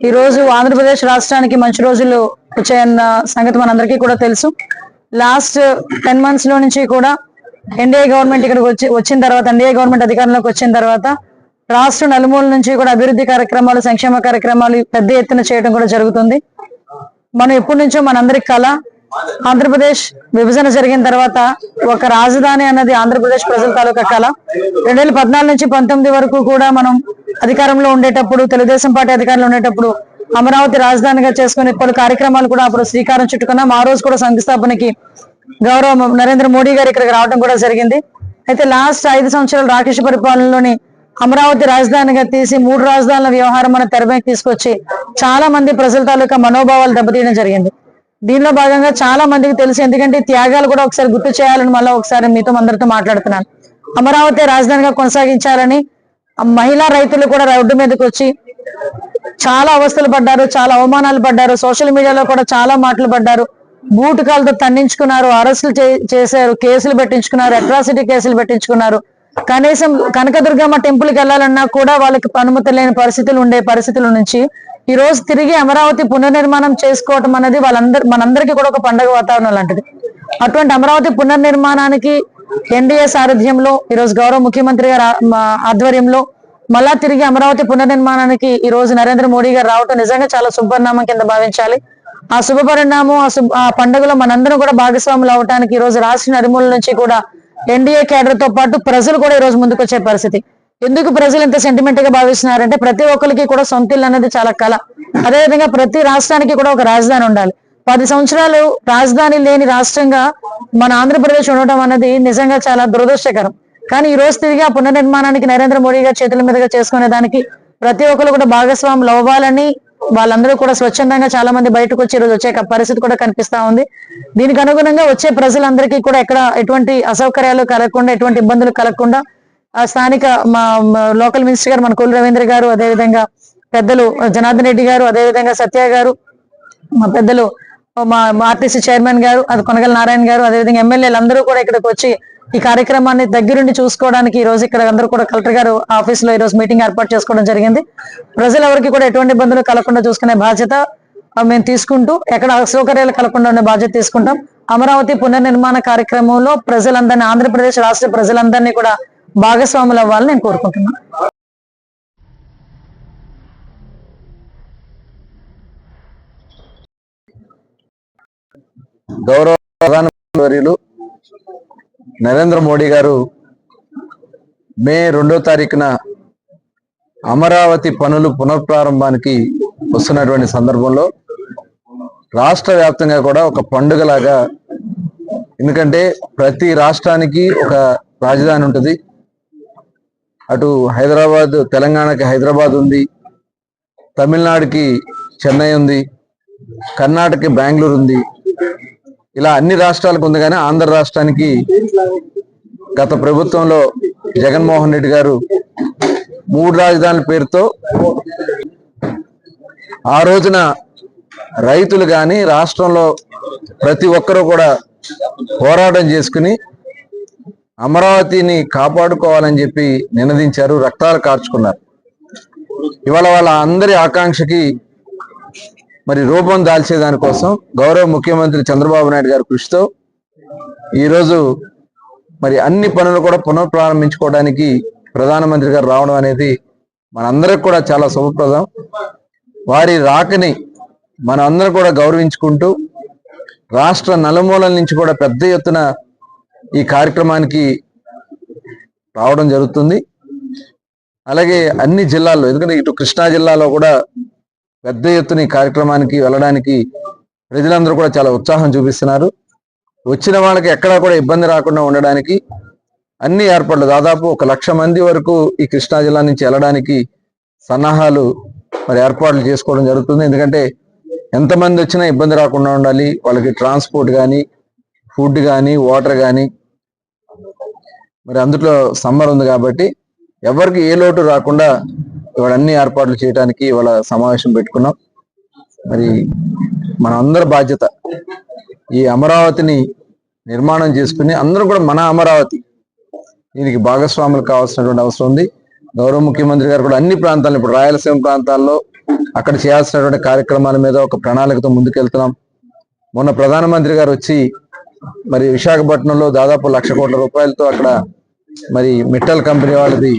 ఈ రోజు ఆంధ్రప్రదేశ్ రాష్ట్రానికి మంచి రోజులు వచ్చాయన్న సంగతి మనందరికీ కూడా తెలుసు. లాస్ట్ టెన్ మంత్స్లో నుంచి కూడా ఎన్డీఏ గవర్నమెంట్ ఇక్కడికి వచ్చి వచ్చిన తర్వాత ఎన్డీఏ గవర్నమెంట్ అధికారంలోకి వచ్చిన తర్వాత రాష్ట్ర నలుమూల నుంచి కూడా అభివృద్ధి కార్యక్రమాలు సంక్షేమ కార్యక్రమాలు పెద్ద ఎత్తున చేయడం కూడా జరుగుతుంది. మనం ఎప్పటి నుంచో మనందరి కళ ఆంధ్రప్రదేశ్ విభజన జరిగిన తర్వాత ఒక రాజధాని అన్నది ఆంధ్రప్రదేశ్ ప్రజల తాలూకా కళ. రెండు వేల పద్నాలుగు నుంచి పంతొమ్మిది వరకు కూడా మనం అధికారంలో ఉండేటప్పుడు తెలుగుదేశం పార్టీ అధికారంలో ఉండేటప్పుడు అమరావతి రాజధానిగా చేసుకునే పలు కార్యక్రమాలు కూడా అప్పుడు శ్రీకారం చుట్టుకున్నాం. ఆ రోజు కూడా శంకుస్థాపనకి గౌరవ నరేంద్ర మోడీ గారు ఇక్కడికి రావడం కూడా జరిగింది. అయితే లాస్ట్ ఐదు సంవత్సరాలు రాకేష్ పరిపాలనలోని అమరావతి రాజధానిగా తీసి మూడు రాజధానుల వ్యవహారం మన తెరపైకి తీసుకొచ్చి చాలా మంది ప్రజల తాలూకా మనోభావాలు దెబ్బతీయడం జరిగింది. దీనిలో భాగంగా చాలా మందికి తెలుసు. ఎందుకంటే త్యాగాలు కూడా ఒకసారి గుర్తు చేయాలని మళ్ళీ ఒకసారి మీతో అందరితో మాట్లాడుతున్నాను. అమరావతి రాజధానిగా కొనసాగించాలని మహిళా రైతులు కూడా రోడ్డు మీదకి వచ్చి చాలా అవస్థలు పడ్డారు చాలా అవమానాలు పడ్డారు సోషల్ మీడియాలో కూడా చాలా మాటలు పడ్డారు. బూటకాలతో తన్నించుకున్నారు అరెస్టులు చే- చేశారు కేసులు పెట్టించుకున్నారు అట్రాసిటీ కేసులు పెట్టించుకున్నారు. కనీసం కనకదుర్గమ్మ టెంపుల్కి వెళ్ళాలన్నా కూడా వాళ్ళకి అనుమతి లేని పరిస్థితులు ఉండే పరిస్థితుల నుంచి ఈ రోజు తిరిగి అమరావతి పునర్నిర్మాణం చేసుకోవటం అనేది వాళ్ళందరి మనందరికీ కూడా ఒక పండగ వాతావరణం లాంటిది. అటువంటి అమరావతి పునర్నిర్మాణానికి ఎన్డీఏ సారథ్యంలో ఈ రోజు గౌరవ ముఖ్యమంత్రి గారి ఆధ్వర్యంలో మళ్ళా తిరిగి అమరావతి పునర్నిర్మాణానికి ఈ రోజు నరేంద్ర మోడీ గారు రావటం నిజంగా చాలా శుభపరిణామం కింద భావించాలి. ఆ శుభ పరిణామం ఆ శుభ ఆ పండుగలో మనందరం కూడా భాగస్వాములు అవటానికి ఈ రోజు రాష్ట్ర నలుమూల నుంచి కూడా ఎన్డీఏ కేడర్తో పాటు ప్రజలు కూడా ఈ రోజు ముందుకు వచ్చే పరిస్థితి. ఎందుకు ప్రజలు ఇంత సెంటిమెంట్గా భావిస్తున్నారంటే ప్రతి ఒక్కరికి కూడా సొంత ఇల్లు అనేది చాలా కళ అదేవిధంగా ప్రతి రాష్ట్రానికి కూడా ఒక రాజధాని ఉండాలి. పది సంవత్సరాలు రాజధాని లేని రాష్ట్రంగా మన ఆంధ్రప్రదేశ్ ఉండటం అన్నది నిజంగా చాలా దురదృష్టకరం. కానీ ఈ రోజు తిరిగి ఆ పునర్నిర్మాణానికి నరేంద్ర మోడీ గారు చేతుల మీదుగా చేసుకునే దానికి ప్రతి ఒక్కరు కూడా భాగస్వాములు అవ్వాలని వాళ్ళందరూ కూడా స్వచ్ఛందంగా చాలా మంది బయటకు వచ్చి ఈరోజు వచ్చే పరిస్థితి కూడా కనిపిస్తా ఉంది. దీనికి అనుగుణంగా వచ్చే ప్రజలందరికీ కూడా ఎక్కడ ఎటువంటి అసౌకర్యాలు కలగకుండా ఎటువంటి ఇబ్బందులు కలగకుండా ఆ స్థానిక మా లోకల్ మినిస్టర్ గారు మన కొల్లు రవీంద్ర గారు అదేవిధంగా పెద్దలు జనార్దన్ రెడ్డి గారు అదేవిధంగా సత్య గారు మా పెద్దలు మా మా ఆర్టీసీ చైర్మన్ గారు అది కొనగల నారాయణ గారు అదేవిధంగా ఎమ్మెల్యేలు అందరూ కూడా ఇక్కడికి వచ్చి ఈ కార్యక్రమాన్ని దగ్గరుండి చూసుకోవడానికి ఈ రోజు ఇక్కడ అందరూ కూడా కలెక్టర్ గారు ఆఫీస్లో ఈ రోజు మీటింగ్ ఏర్పాటు చేసుకోవడం జరిగింది. ప్రజలు ఎవరికి కూడా ఎటువంటి ఇబ్బందులు కలగకుండా చూసుకునే బాధ్యత మేము తీసుకుంటూ ఎక్కడ అసౌకర్యాలు కలగకుండా ఉండే బాధ్యత తీసుకుంటాం. అమరావతి పునర్నిర్మాణ కార్యక్రమంలో ప్రజలందరినీ ఆంధ్రప్రదేశ్ రాష్ట్ర ప్రజలందరినీ కూడా భాగస్వాములు అవ్వాలని నేను కోరుకుంటున్నాను గౌరవ ప్రధానమంత్రి వర్యులు నరేంద్ర మోడీ గారు మే రెండో తారీఖున అమరావతి పనులు పునఃప్రారంభానికి వస్తున్నటువంటి సందర్భంలో రాష్ట్ర వ్యాప్తంగా కూడా ఒక పండుగలాగా ఎందుకంటే ప్రతి రాష్ట్రానికి ఒక రాజధాని ఉంటుంది. అటు హైదరాబాద్ తెలంగాణకి హైదరాబాద్ ఉంది. తమిళనాడుకి చెన్నై ఉంది. కర్ణాటకకి బెంగళూరు ఉంది. ఇలా అన్ని రాష్ట్రాలకు ఉంది కానీ ఆంధ్ర రాష్ట్రానికి గత ప్రభుత్వంలో జగన్మోహన్ రెడ్డి గారు మూడు రాజధానుల పేరుతో ఆ రోజున రైతులు కానీ రాష్ట్రంలో ప్రతి ఒక్కరూ కూడా పోరాటం చేసుకుని అమరావతిని కాపాడుకోవాలని చెప్పి నినదించారు రక్తాలు కార్చుకున్నారు. ఇవాళ వాళ్ళ అందరి ఆకాంక్షకి మరి రూపం దాల్చేదానికోసం గౌరవ ముఖ్యమంత్రి చంద్రబాబు నాయుడు గారి కృషితో ఈరోజు మరి అన్ని పనులు కూడా పునఃప్రారంభించుకోవడానికి ప్రధానమంత్రి గారు రావడం అనేది మనందరికి కూడా చాలా శుభప్రదం. వారి రాకని మన అందరం కూడా గౌరవించుకుంటూ రాష్ట్ర నలుమూలల నుంచి కూడా పెద్ద ఎత్తున ఈ కార్యక్రమానికి రావడం జరుగుతుంది. అలాగే అన్ని జిల్లాల్లో ఎందుకంటే ఇటు కృష్ణా జిల్లాలో కూడా పెద్ద ఎత్తున ఈ కార్యక్రమానికి వెళ్ళడానికి ప్రజలందరూ కూడా చాలా ఉత్సాహం చూపిస్తున్నారు. వచ్చిన వాళ్ళకి ఎక్కడా కూడా ఇబ్బంది రాకుండా ఉండడానికి అన్ని ఏర్పాట్లు దాదాపు ఒక లక్ష మంది వరకు ఈ కృష్ణా జిల్లా నుంచి వెళ్ళడానికి సన్నాహాలు మరి ఏర్పాట్లు చేసుకోవడం జరుగుతుంది. ఎందుకంటే ఎంతమంది వచ్చినా ఇబ్బంది రాకుండా ఉండాలి. వాళ్ళకి ట్రాన్స్పోర్ట్ కానీ ఫుడ్ కానీ వాటర్ కానీ మరి అందులో సమ్మర్ ఉంది కాబట్టి ఎవరికి ఏ లోటు రాకుండా ఇవాళ అన్ని ఏర్పాట్లు చేయడానికి ఇవాళ సమావేశం పెట్టుకున్నాం. మరి మన అందరి బాధ్యత ఈ అమరావతిని నిర్మాణం చేసుకుని అందరూ కూడా మన అమరావతి దీనికి భాగస్వాములు కావాల్సినటువంటి అవసరం ఉంది. గౌరవ ముఖ్యమంత్రి గారు కూడా అన్ని ప్రాంతాలను ఇప్పుడు రాయలసీమ ప్రాంతాల్లో అక్కడ చేయాల్సినటువంటి కార్యక్రమాల మీద ఒక ప్రణాళికతో ముందుకెళ్తున్నాం. మొన్న ప్రధానమంత్రి గారు వచ్చి మరి విశాఖపట్నంలో దాదాపు లక్ష కోట్ల రూపాయలతో అక్కడ మరి మిట్టల్ కంపెనీ వాళ్ళది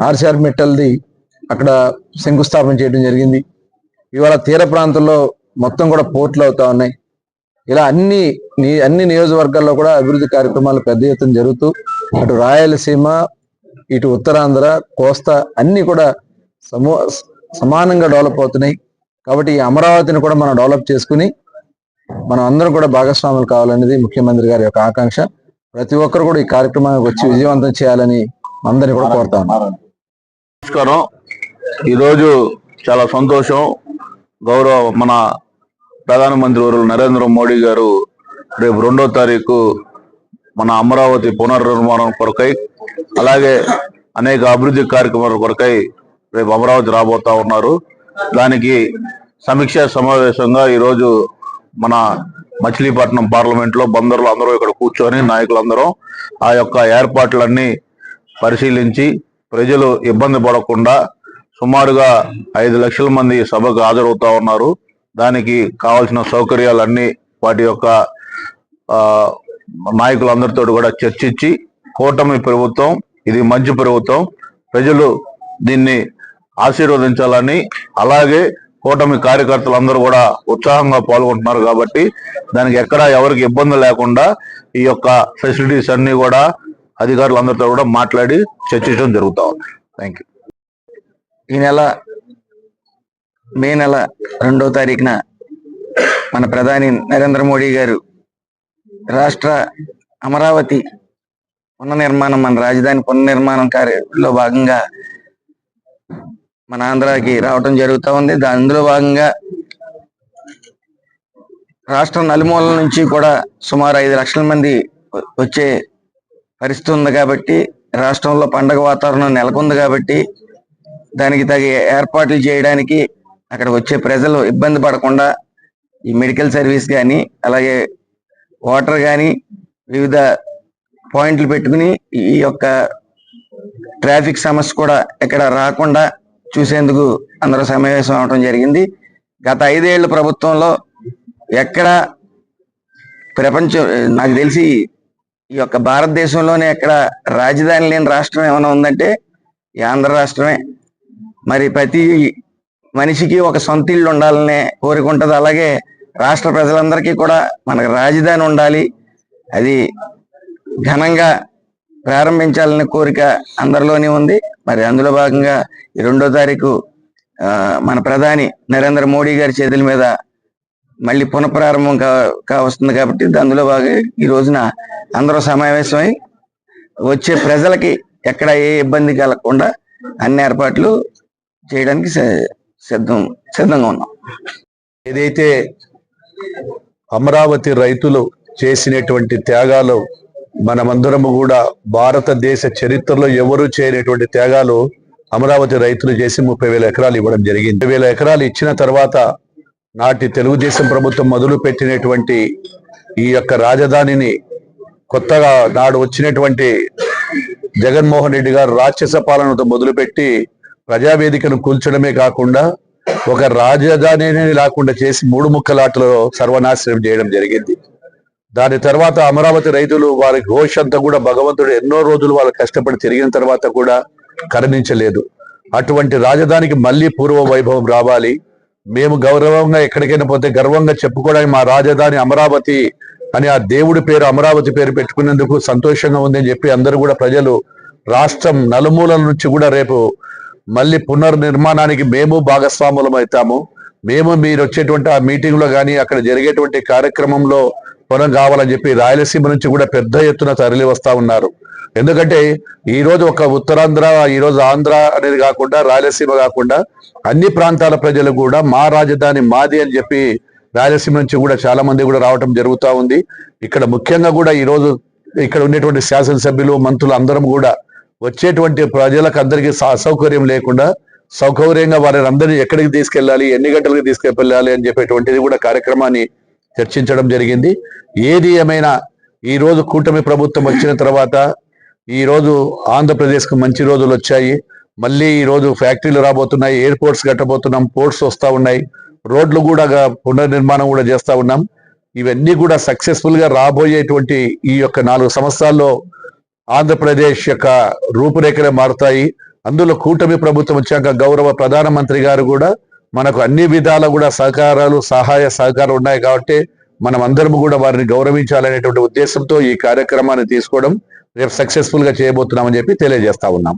ఆర్సిఆర్ మిట్టల్ది అక్కడ శంకుస్థాపన చేయడం జరిగింది. ఇవాళ తీర ప్రాంతంలో మొత్తం కూడా పోర్ట్లు అవుతా ఉన్నాయి. ఇలా అన్ని అన్ని నియోజకవర్గాల్లో కూడా అభివృద్ధి కార్యక్రమాలు పెద్ద ఎత్తున జరుగుతూ అటు రాయలసీమ ఇటు ఉత్తరాంధ్ర కోస్తా అన్ని కూడా సమూ సమానంగా డెవలప్ అవుతున్నాయి. కాబట్టి ఈ అమరావతిని కూడా మనం డెవలప్ చేసుకుని మనం అందరం కూడా భాగస్వాములు కావాలనేది ముఖ్యమంత్రి గారి యొక్క ఆకాంక్ష. ప్రతి ఒక్కరు కూడా ఈ కార్యక్రమానికి వచ్చి విజయవంతం చేయాలని అందరినీ కూడా కోరుతా నమస్కారం. ఈరోజు చాలా సంతోషం. గౌరవ మన ప్రధానమంత్రి వర్యులు నరేంద్ర మోడీ గారు రేపు రెండో తారీఖు మన అమరావతి పునర్నిర్మాణం కొరకై అలాగే అనేక అభివృద్ధి కార్యక్రమాల కొరకై రేపు అమరావతి రాబోతా ఉన్నారు. దానికి సమీక్షా సమావేశంగా ఈరోజు మన మచిలీపట్నం పార్లమెంట్లో అందరూ ఇక్కడ కూర్చొని నాయకులందరూ ఆ యొక్క ఏర్పాట్లన్నీ పరిశీలించి ప్రజలు ఇబ్బంది పడకుండా సుమారుగా ఐదు లక్షల మంది సభకు హాజరవుతా ఉన్నారు. దానికి కావాల్సిన సౌకర్యాలన్నీ వాటి యొక్క నాయకులందరితో కూడా చర్చించి కూటమి ప్రభుత్వం ఇది మంచి ప్రభుత్వం ప్రజలు దీన్ని ఆశీర్వదించాలని అలాగే కూటమి కార్యకర్తలందరూ కూడా ఉత్సాహంగా పాల్గొంటున్నారు కాబట్టి దానికి ఎక్కడ ఎవరికి ఇబ్బంది లేకుండా ఈ యొక్క ఫెసిలిటీస్ అన్ని కూడా అధికారులందరితో కూడా మాట్లాడి చర్చించడం జరుగుతూ ఉంది. థ్యాంక్ యూ ఈ నెల మే నెల రెండో తారీఖున మన ప్రధాని నరేంద్ర మోడీ గారు రాష్ట్ర అమరావతి పునర్నిర్మాణం మన రాజధాని పునర్నిర్మాణం కార్యలో భాగంగా మన ఆంధ్రాకి రావటం జరుగుతూ ఉంది. దాని అందులో భాగంగా రాష్ట్ర నలుమూలల నుంచి కూడా సుమారు ఐదు లక్షల మంది వచ్చే పరిస్థితి ఉంది కాబట్టి రాష్ట్రంలో పండగ వాతావరణం నెలకొంది కాబట్టి దానికి తగిన ఏర్పాట్లు చేయడానికి అక్కడ వచ్చే ప్రజలు ఇబ్బంది పడకుండా ఈ మెడికల్ సర్వీస్ కానీ అలాగే వాటర్ కానీ వివిధ పాయింట్లు పెట్టుకుని ఈ యొక్క ట్రాఫిక్ సమస్య కూడా ఇక్కడ రాకుండా చూసేందుకు అందరూ సమావేశం అవడం జరిగింది. గత ఐదేళ్ళ ప్రభుత్వంలో ఎక్కడ ప్రపంచం నాకు తెలిసి ఈ యొక్క భారతదేశంలోనే ఎక్కడ రాజధాని లేని రాష్ట్రం ఏమైనా ఉందంటే ఈ ఆంధ్ర రాష్ట్రమే. మరి ప్రతి మనిషికి ఒక సొంత ఇల్లు ఉండాలనే కోరిక ఉంటుంది. అలాగే రాష్ట్ర ప్రజలందరికీ కూడా మనకు రాజధాని ఉండాలి. అది ఘనంగా ప్రారంభించాలనే కోరిక అందరిలోనే ఉంది. మరి అందులో భాగంగా ఈ రెండో తారీఖు మన ప్రధాని నరేంద్ర మోడీ గారి చేతుల మీద మళ్ళీ పునఃప్రారంభం కా కా వస్తుంది కాబట్టి అందులో బాగా ఈ రోజున అందరూ సమావేశమై వచ్చే ప్రజలకి ఎక్కడ ఏ ఇబ్బంది కలగకుండా అన్ని ఏర్పాట్లు చేయడానికి సిద్ధం సిద్ధంగా ఉన్నాం. ఏదైతే అమరావతి రైతులు చేసినటువంటి త్యాగాలు మనమందరము కూడా భారతదేశ చరిత్రలో ఎవరు చేయనటువంటి త్యాగాలు అమరావతి రైతులు చేసి ముప్పై వేల ఎకరాలు ఇవ్వడం జరిగింది. ముప్పై వేల ఎకరాలు ఇచ్చిన తర్వాత నాటి తెలుగుదేశం ప్రభుత్వం మొదలు పెట్టినటువంటి ఈ యొక్క రాజధానిని కొత్తగా నాడు వచ్చినటువంటి జగన్మోహన్ రెడ్డి గారు రాక్షస పాలనతో మొదలుపెట్టి ప్రజావేదికను కూల్చడమే కాకుండా ఒక రాజధాని లేకుండా చేసి మూడు ముక్కలాటలో సర్వనాశనం చేయడం జరిగింది. దాని తర్వాత అమరావతి రైతులు వారి ఘోష అంతా కూడా భగవంతుడు ఎన్నో రోజులు వాళ్ళు కష్టపడి తిరిగిన తర్వాత కూడా కరుణించలేదు. అటువంటి రాజధానికి మళ్ళీ పూర్వ వైభవం రావాలి. మేము గౌరవంగా ఎక్కడికైనా పోతే గర్వంగా చెప్పుకోవడానికి మా రాజధాని అమరావతి అని ఆ దేవుడి పేరు అమరావతి పేరు పెట్టుకునేందుకు సంతోషంగా ఉందని చెప్పి అందరూ కూడా ప్రజలు రాష్ట్రం నలుమూలల నుంచి కూడా రేపు మళ్ళీ పునర్నిర్మాణానికి మేము భాగస్వాములం అవుతాము. మేము మీరు వచ్చేటువంటి ఆ మీటింగ్లో కానీ అక్కడ జరిగేటువంటి కార్యక్రమంలో పొలం కావాలని చెప్పి రాయలసీమ నుంచి కూడా పెద్ద ఎత్తున తరలి వస్తా ఉన్నారు. ఎందుకంటే ఈ రోజు ఒక ఉత్తరాంధ్ర ఈ రోజు ఆంధ్ర అనేది కాకుండా రాయలసీమ కాకుండా అన్ని ప్రాంతాల ప్రజలు కూడా మా రాజధాని మాది అని చెప్పి రాయలసీమ నుంచి కూడా చాలా మంది కూడా రావటం జరుగుతా ఉంది. ఇక్కడ ముఖ్యంగా కూడా ఈ రోజు ఇక్కడ ఉండేటువంటి శాసనసభ్యులు మంత్రులు అందరం కూడా వచ్చేటువంటి ప్రజలకు అందరికీ అసౌకర్యం లేకుండా సౌకర్యంగా వారిని అందరినీ ఎక్కడికి తీసుకెళ్ళాలి ఎన్ని గంటలకు తీసుకెళ్ళాలి అని చెప్పేటువంటిది కూడా కార్యక్రమాన్ని చర్చించడం జరిగింది. ఏది ఏమైనా ఈ రోజు కూటమి ప్రభుత్వం వచ్చిన తర్వాత ఈ రోజు మంచి రోజులు వచ్చాయి. మళ్ళీ ఈరోజు ఫ్యాక్టరీలు రాబోతున్నాయి ఎయిర్పోర్ట్స్ కట్టబోతున్నాం పోర్ట్స్ వస్తూ ఉన్నాయి. రోడ్లు కూడా పునర్నిర్మాణం కూడా చేస్తూ ఉన్నాం. ఇవన్నీ కూడా సక్సెస్ఫుల్గా రాబోయేటువంటి ఈ యొక్క నాలుగు సంవత్సరాల్లో ఆంధ్రప్రదేశ్ యొక్క రూపురేఖలే మారుతాయి. అందులో కూటమి ప్రభుత్వం వచ్చాక గౌరవ ప్రధానమంత్రి గారు కూడా మనకు అన్ని విధాల కూడా సహకారాలు సహాయ సహకారం ఉన్నాయి కాబట్టి మనం అందరం కూడా వారిని గౌరవించాలనేటువంటి ఉద్దేశంతో ఈ కార్యక్రమాన్ని తీసుకోవడం రేపు సక్సెస్ఫుల్గా చేయబోతున్నామని చెప్పి తెలియజేస్తా ఉన్నాం.